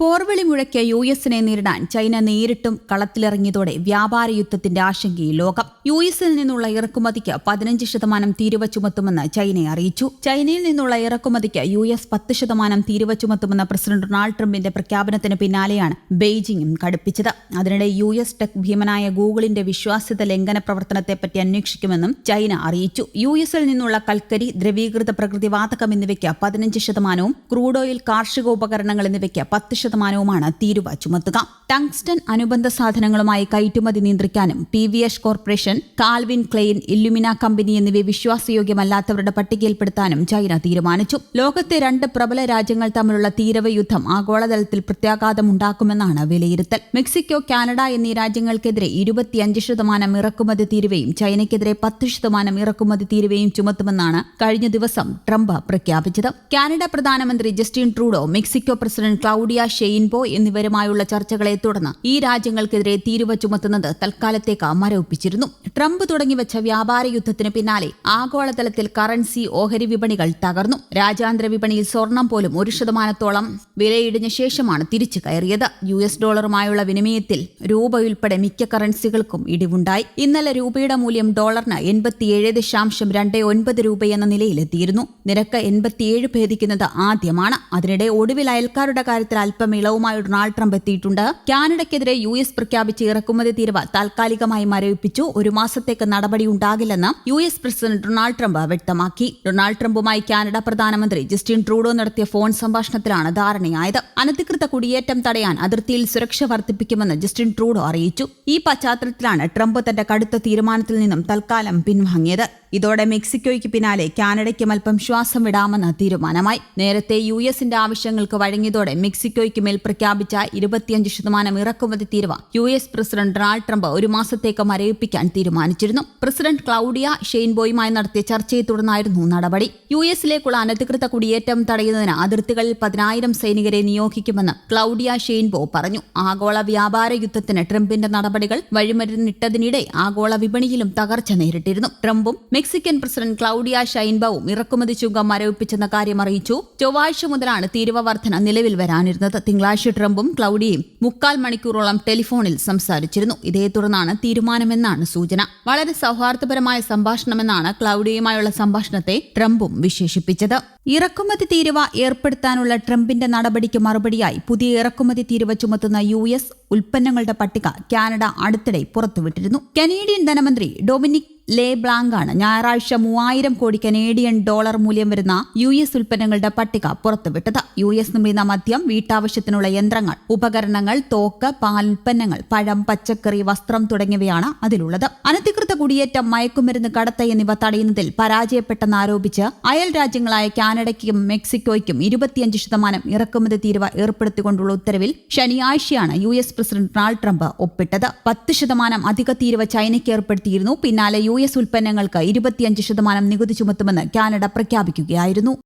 പോർവിളി മുഴക്കിയ U എസിനെ നേരിടാൻ China നേരിട്ടും കളത്തിലിറങ്ങിയതോടെ വ്യാപാര യുദ്ധത്തിന്റെ ആശങ്കയിൽ ലോകം. യു എസിൽ നിന്നുള്ള ഇറക്കുമതിക്ക് പതിനഞ്ച് ശതമാനം തീരുവ ചുമത്തുമെന്ന് ചൈന അറിയിച്ചു. ചൈനയിൽ നിന്നുള്ള ഇറക്കുമതിക്ക് യു എസ് പത്ത് ശതമാനം തീരുവ ചുമത്തുമെന്ന പ്രസിഡന്റ് ഡൊണാൾഡ് ട്രംപിന്റെ പ്രഖ്യാപനത്തിന് പിന്നാലെയാണ് ബെയ്ജിംഗും കടുപ്പിച്ചത്. അതിനിടെ യു എസ് ടെക് ഭീമനായ ഗൂഗിളിന്റെ വിശ്വാസ്യത ലംഘന പ്രവർത്തനത്തെപ്പറ്റി അന്വേഷിക്കുമെന്നും ചൈന അറിയിച്ചു. യു എസിൽ നിന്നുള്ള കൽക്കരി ദ്രവീകൃത പ്രകൃതിവാതകം എന്നിവയ്ക്ക് പതിനഞ്ച് ശതമാനവും ക്രൂഡ് ഓയിൽ കാർഷിക ഉപകരണങ്ങൾ എന്നിവയ്ക്ക് പത്ത് ശതമാനവുമാണ് തീരുവ ചുമത്തുക. ടങ്സ്റ്റൺ അനുബന്ധ സാധനങ്ങളുമായി കയറ്റുമതി നിയന്ത്രിക്കാനും P V S corporation Calvin Klein Illumina company എന്നിവയെ വിശ്വാസയോഗ്യമല്ലാത്തവരുടെ പട്ടികയിൽപ്പെടുത്താനും ചൈന തീരുമാനിച്ചു. ലോകത്തെ രണ്ട് പ്രബല രാജ്യങ്ങൾ തമ്മിലുള്ള തീരവ യുദ്ധം ആഗോളതലത്തിൽ പ്രത്യാഘാതമുണ്ടാക്കുമെന്നാണ് വിലയിരുത്തൽ. മെക്സിക്കോ കാനഡ എന്നീ രാജ്യങ്ങൾക്കെതിരെ ഇരുപത്തിയഞ്ച് ശതമാനം ഇറക്കുമതി തീരുവയും ചൈനയ്ക്കെതിരെ പത്ത് ശതമാനം ഇറക്കുമതി തീരുവയും ചുമത്തുമെന്നാണ് കഴിഞ്ഞ ദിവസം ട്രംപ് പ്രഖ്യാപിച്ചത്. കാനഡ പ്രധാനമന്ത്രി Justin Trudeau Mexico president Claudia Sheinbaum എന്നിവരുമായുള്ള ചർച്ചകളെ തുടർന്ന് ഈ രാജ്യങ്ങൾക്കെതിരെ തീരുവ ചുമത്തുന്നത് തൽക്കാലത്തേക്ക് മരവിപ്പിച്ചിരുന്നു ട്രംപ് തുടങ്ങിവെച്ച വ്യാപാര യുദ്ധത്തിന് പിന്നാലെ ആഗോളതലത്തിൽ കറൻസി ഓഹരി വിപണികൾ തകർന്നു. രാജ്യാന്തര വിപണിയിൽ സ്വർണം പോലും ഒരു ശതമാനത്തോളം വിലയിടിഞ്ഞ ശേഷമാണ് തിരിച്ചു കയറിയത്. യു എസ് ഡോളറുമായുള്ള വിനിമയത്തിൽ രൂപയുൾപ്പെടെ മിക്ക കറൻസികൾക്കും ഇടിവുണ്ടായി. ഇന്നലെ രൂപയുടെ മൂല്യം ഡോളറിന് എൺപത്തിയേഴ് ദശാംശം രണ്ട് ഒൻപത് രൂപയെന്ന നിലയിലെത്തിയിരുന്നു. നിരക്ക് എൺപത്തിയേഴ് ഭേദിക്കുന്നത് ആദ്യമാണ്. അതിനിടെ ഒടുവിൽ അയൽക്കാരുടെ കാര്യത്തിൽ അല്പം ഇളവുമായി ഡൊണാൾഡ് ട്രംപ് എത്തിയിട്ടുണ്ട്. കാനഡയ്ക്കെതിരെ യു എസ് പ്രഖ്യാപിച്ച ഇറക്കുമതി തീരുവ താൽക്കാലികമായി മരവിപ്പിച്ചു. ഒരു മാസത്തേക്ക് നടപടി ഉണ്ടാകില്ലെന്ന് U S president Donald Trump വ്യക്തമാക്കി. ഡൊണാൾഡ് ട്രംപുമായി കാനഡ പ്രധാനമന്ത്രി ജസ്റ്റിൻ ട്രൂഡോ നടത്തിയ ഫോൺ സംഭാഷണത്തിലാണ് ധാരണയായത്. അനധികൃത കുടിയേറ്റം തടയാൻ അതിർത്തിയിൽ സുരക്ഷ വർദ്ധിപ്പിക്കുമെന്ന് ജസ്റ്റിൻ ട്രൂഡോ അറിയിച്ചു. ഈ പശ്ചാത്തലത്തിലാണ് ട്രംപ് തന്റെ കടുത്ത തീരുമാനത്തിൽ നിന്നും തൽക്കാലം പിൻവാങ്ങിയത്. ഇതോടെ മെക്സിക്കോയ്ക്ക് പിന്നാലെ കാനഡയ്ക്കും അല്പം ശ്വാസം വിടാമെന്ന തീരുമാനമായി. നേരത്തെ യു എസിന്റെ ആവശ്യങ്ങൾക്ക് വഴങ്ങിയതോടെ മെക്സിക്കോയ്ക്ക് മേൽ പ്രഖ്യാപിച്ച ഇരുപത്തിയഞ്ച് ശതമാനം ഇറക്കുമതി തീരുവ U S president Donald Trump ഒരു മാസത്തേക്ക് മരവിപ്പിക്കാൻ തീരുമാനിച്ചിരുന്നു. പ്രസിഡന്റ് ക്ലൌഡിയ ഷെയ്ൻബോയുമായി നടത്തിയ ചർച്ചയെ തുടർന്നായിരുന്നു നടപടി. യു എസിലേക്കുള്ള അനധികൃത കുടിയേറ്റം തടയുന്നതിന് അതിർത്തികളിൽ പതിനായിരം സൈനികരെ നിയോഗിക്കുമെന്ന് ക്ലൌഡിയ ഷെയ്ൻബോ പറഞ്ഞു. ആഗോള വ്യാപാര യുദ്ധത്തിന് ട്രംപിന്റെ നടപടികൾ വഴിമരുന്നിട്ടതിനിടെ ആഗോള വിപണിയിലും തകർച്ച നേരിട്ടിരുന്നു. ട്രംപും മെക്സിക്കൻ പ്രസിഡന്റ് ക്ലൌഡിയ ഷൈൻബവും ഇറക്കുമതി ചുങ്കം മരവിപ്പിച്ചെന്ന കാര്യം അറിയിച്ചു. ചൊവ്വാഴ്ച മുതലാണ് തീരുവ വർധന നിലവിൽ വരാനിരുന്നത്. തിങ്കളാഴ്ച ട്രംപും ക്ലൌഡിയയും മുക്കാൽ മണിക്കൂറോളം ടെലിഫോണിൽ സംസാരിച്ചിരുന്നു. ഇതേ തുടർന്നാണ് തീരുമാനമെന്നാണ് സൂചന. വളരെ സൗഹാർദ്ദപരമായ സംഭാഷണമെന്നാണ് ക്ലൌഡിയയുമായുള്ള സംഭാഷണത്തെ ട്രംപും വിശേഷിപ്പിച്ചത്. ഇറക്കുമതി തീരുവ ഏർപ്പെടുത്താനുള്ള ട്രംപിന്റെ നടപടിക്ക് മറുപടിയായി പുതിയ ഇറക്കുമതി തീരുവ ചുമത്തുന്ന യു എസ് ഉൽപ്പന്നങ്ങളുടെ പട്ടിക കാനഡ അടുത്തിടെ പുറത്തുവിട്ടിരുന്നു. കനേഡിയൻ ധനമന്ത്രി ഡൊമിനിക് ലേ ആണ് ഞായറാഴ്ച മൂവായിരം കോടി കനേഡിയൻ ഡോളർ മൂല്യം വരുന്ന യു എസ് ഉൽപ്പന്നങ്ങളുടെ പട്ടിക പുറത്തുവിട്ടത്. യു എസ് നിർമ്മിത മദ്യം വീട്ടാവശ്യത്തിനുള്ള യന്ത്രങ്ങൾ ഉപകരണങ്ങൾ തോക്ക് പാൽ ഉൽപ്പന്നങ്ങൾ പഴം പച്ചക്കറി വസ്ത്രം തുടങ്ങിയവയാണ് അതിലുള്ളത്. അനധികൃത കുടിയേറ്റം മയക്കുമരുന്ന് കടത്ത എന്നിവ തടയുന്നതിൽ പരാജയപ്പെട്ടെന്നാരോപിച്ച് അയൽ രാജ്യങ്ങളായ കാനഡയ്ക്കും മെക്സിക്കോയ്ക്കും ഇരുപത്തിയഞ്ച് ശതമാനം ഇറക്കുമതി തീരുവ ഏർപ്പെടുത്തിക്കൊണ്ടുള്ള ഉത്തരവിൽ ശനിയാഴ്ചയാണ് U S president Donald Trump ഒപ്പിട്ടത്. പത്ത് ശതമാനം അധിക തീരുവ ചൈനയ്ക്ക് ഏർപ്പെടുത്തിയിരുന്നു. പിന്നാലെ യു എസ് ഉൽപ്പന്നങ്ങൾക്ക് ഇരുപത്തിയഞ്ച് ശതമാനം നികുതി ചുമത്തുമെന്ന് കാനഡ പ്രഖ്യാപിക്കുകയായിരുന്നു.